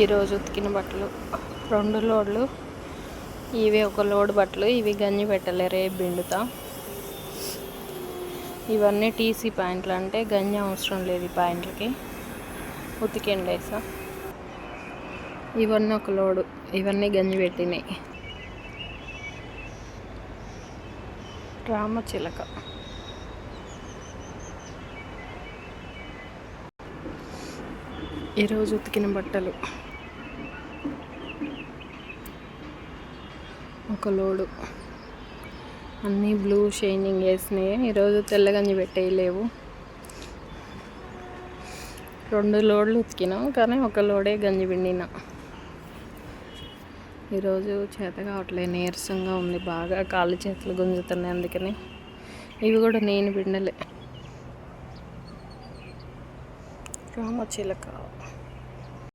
ఈరోజు ఉతికిన బట్టలు. రెండు లోడ్లు ఇవి ఒక లోడ్ బట్టలు ఇవి గంజి పెట్టలే రేపు బిండుతా ఇవన్నీ టీసీ ప్యాంట్లు అంటే గంజి అవసరం లేదు ఈ ప్యాంట్లకి. ఉతికిండేసా ఇవన్నీ ఒక లోడు ఇవన్నీ గంజి పెట్టినాయి. రామచిలక ఈరోజు ఉతికిన బట్టలు. ఒక లోడు. అన్నీ బ్లూ షైనింగ్ వేసినాయి. ఈరోజు తెల్లగంజి పెట్టేయలేవు రెండు లోడ్లు ఉతికినాం కానీ ఒక లోడే గంజి పిండిన. ఈరోజు చేత కావట్లేదు నీరసంగా ఉంది బాగా. కాళ్ళు చేతులు గుంజుతున్నాయి అందుకని. ఇవి కూడా నేను పిండలే. రామచిలక